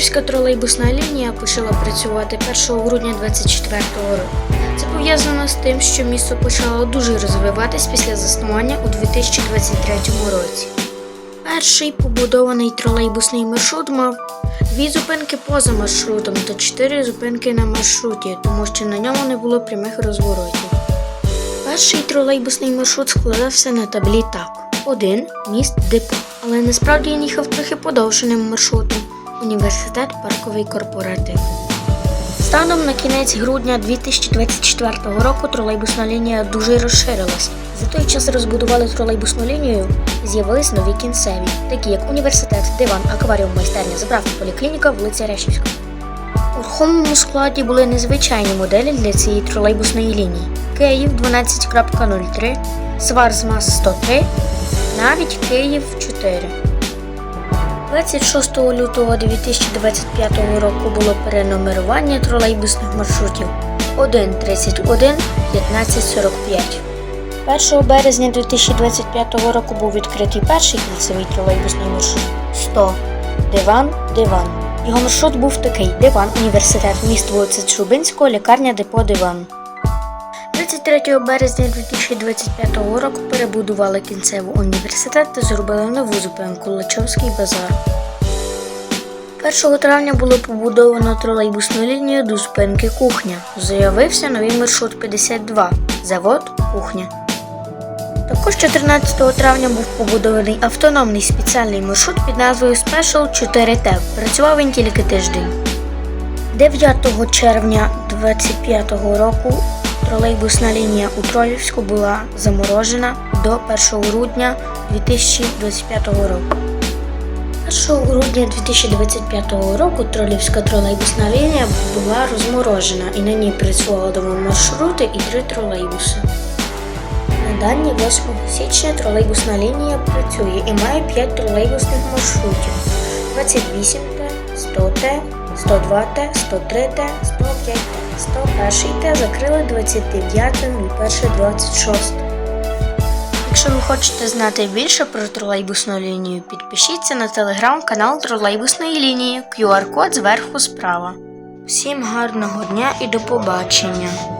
Тролівська тролейбусна лінія почала працювати 1 грудня 24 року. Це пов'язано з тим, що місто почало дуже розвиватись після заснування у 2023 році. Перший побудований тролейбусний маршрут мав дві зупинки поза маршрутом та чотири зупинки на маршруті, тому що на ньому не було прямих розворотів. Перший тролейбусний маршрут складався на таблі так: 1 міст депо, але насправді він їхав трохи подовженим маршрутом університет парковий корпоратив. Станом на кінець грудня 2024 року тролейбусна лінія дуже розширилась. За той час розбудували тролейбусну лінію, з'явились нові кінцеві, такі як університет, диван, акваріум, майстерня, заправка, поліклініка, вулиця Решівська. У рухомому складі були незвичайні моделі для цієї тролейбусної лінії: Київ 12.03, Сварзмас 103, навіть Київ 4. 26 лютого 2025 року було перенумерування тролейбусних маршрутів 1.31 15.45. 1 березня 2025 року був відкритий перший кільцевий тролейбусний маршрут 100 Диван Диван. Його маршрут був такий: Диван, університет, міст вулиця Чубинського, лікарня Депо Диван. 23 березня 2025 року перебудували кінцеву університет та зробили нову зупинку Личовський базар. 1 травня було побудовано тролейбусну лінію до зупинки кухня. З'явився новий маршрут 52 завод кухня. Також 14 травня був побудований автономний спеціальний маршрут під назвою Special 4T. Працював він тільки тиждень. 9 червня 2025 року тролейбусна лінія у Тролівську була заморожена до 1 грудня 2025 року. 1 грудня 2025 року тролівська тролейбусна лінія була розморожена і на ній працювали два маршрути і три тролейбуси. На дані 8 січня тролейбусна лінія працює і має 5 тролейбусних маршрутів 28Т, 100Т, 102Т, 103Т, 105Т, 101Т закрили 29 01 26. Якщо ви хочете знати більше про тролейбусну лінію, підпишіться на телеграм-канал тролейбусної лінії, QR-код зверху справа. Всім гарного дня і до побачення!